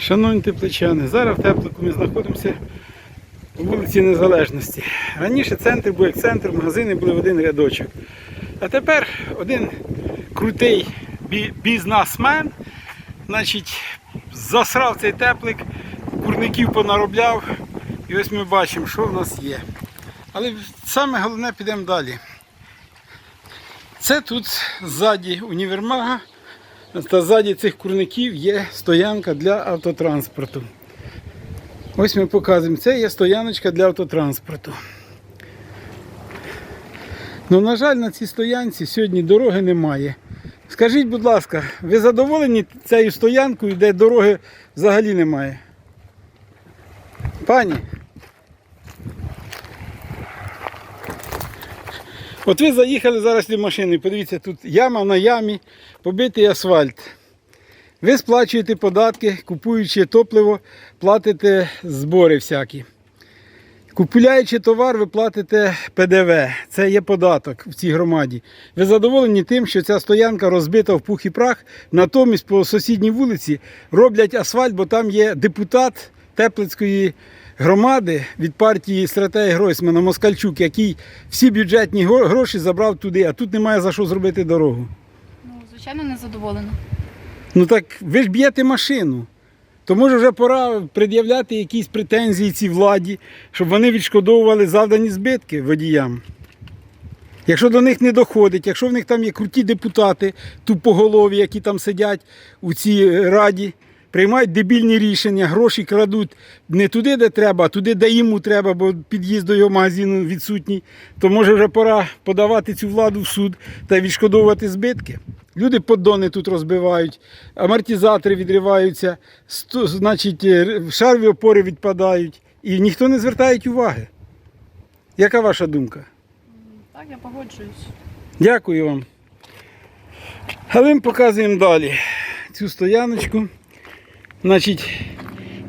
Шановні тепличани, зараз в теплику ми знаходимося у вулиці Незалежності. Раніше центр був як центр, магазини були в один рядочок. А тепер один крутий бізнесмен значить, засрав цей теплик, курників понаробляв. І ось ми бачимо, що в нас є. Але саме головне підемо далі. Це тут ззаді універмага та ззаді цих курників є стоянка для автотранспорту. Ось ми показуємо, це є стояночка для автотранспорту. Ну, на жаль, на цій стоянці сьогодні дороги немає. Скажіть, будь ласка, ви задоволені цією стоянкою, де дороги взагалі немає? Пані? От ви заїхали зараз до машини, подивіться, тут яма на ямі, побитий асфальт. Ви сплачуєте податки, купуючи топливо, платите збори всякі. Купуючи товар, ви платите ПДВ. Це є податок в цій громаді. Ви задоволені тим, що ця стоянка розбита в пух і прах. Натомість по сусідній вулиці роблять асфальт, бо там є депутат Теплицької громади від партії стратегії Гройсмана Москальчук, який всі бюджетні гроші забрав туди, а тут немає за що зробити дорогу. Ну, звичайно, не задоволена. Ну так ви ж б'єте машину. То може вже пора пред'являти якісь претензії цій владі, щоб вони відшкодовували завдані збитки водіям. Якщо до них не доходить, якщо в них там є круті депутати, тупоголові, які там сидять у цій раді, приймають дебільні рішення, гроші крадуть не туди, де треба, а туди, де йому треба, бо під'їзд до його магазину відсутній, то може вже пора подавати цю владу в суд та відшкодовувати збитки. Люди поддони тут розбивають, амортизатори відриваються, сто- значить, е, шарові опори відпадають. І ніхто не звертає уваги. Яка ваша думка? Так, я погоджуюсь. Дякую вам. Але ми показуємо далі цю стояночку. Значить,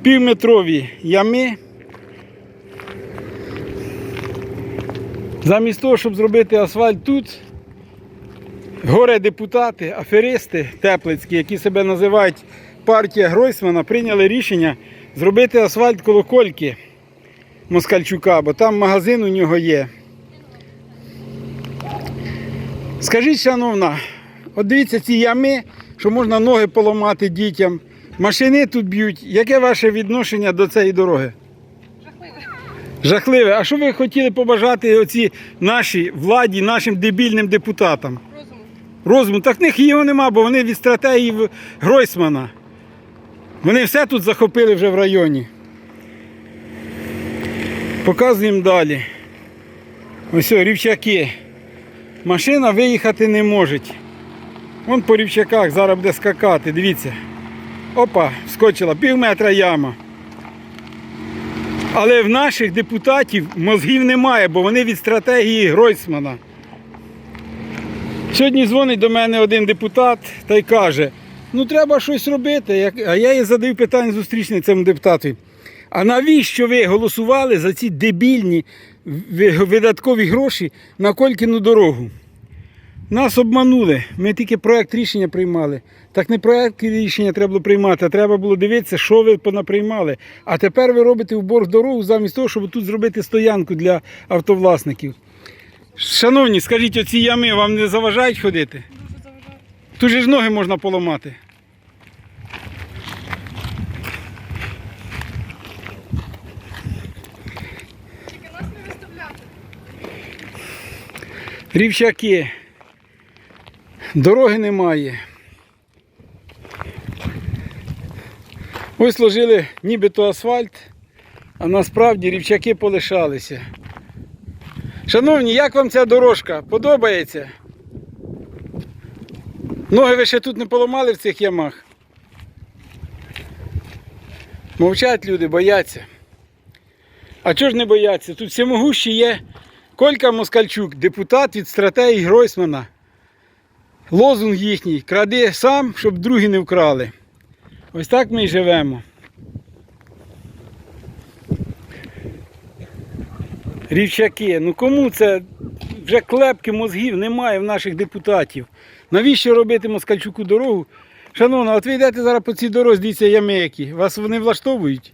півметрові ями. Замість того, щоб зробити асфальт тут, горе депутати, аферисти теплицькі, які себе називають партія Гройсмана, прийняли рішення зробити асфальт коло кольки Москальчука, бо там магазин у нього є. Скажіть, шановна, от дивіться ці ями, що можна ноги поламати дітям. Машини тут б'ють. Яке ваше відношення до цієї дороги? Жахливе. Жахливе. А що ви хотіли побажати оці нашій владі, нашим дебільним депутатам? Розуму. Розуму, так в них його нема, бо вони від стратегії Гройсмана. Вони все тут захопили вже в районі. Показуємо далі. Ось рівчаки. Машина виїхати не може. Вон по рівчаках зараз буде скакати, дивіться. Опа, скочила, пів метра яма. Але в наших депутатів мозгів немає, бо вони від стратегії Гройсмана. Сьогодні дзвонить до мене один депутат та й каже: ну треба щось робити. А я їй задаю питання зустрічне цьому депутату. А навіщо ви голосували за ці дебільні видаткові гроші на Колькіну дорогу? Нас обманули. Ми тільки проект рішення приймали. Так не проект рішення треба було приймати, а треба було дивитися, що ви понаприймали. А тепер ви робите в борг дорогу замість того, щоб тут зробити стоянку для автовласників. Шановні, скажіть, оці ями вам не заважають ходити? Дуже заважаю. Тут же ж ноги можна поламати. Тільки нас не виставляти. Рівчаки. Дороги немає. Ось ложили нібито асфальт, а насправді рівчаки полишалися. Шановні, як вам ця дорожка? Подобається? Ноги ви ще тут не поламали в цих ямах? Мовчать люди, бояться. А чого ж не бояться? Тут всемогущі є Колька Москальчук, депутат від стратегії Гройсмана. Лозунг їхній кради сам, щоб другі не вкрали. Ось так ми і живемо. Рівчаки, ну кому це вже клепки мозгів немає в наших депутатів. Навіщо робити Москальчуку дорогу, Шановна, от ви йдете зараз по цій дорозі, дивіться ями які. Вас вони влаштовують?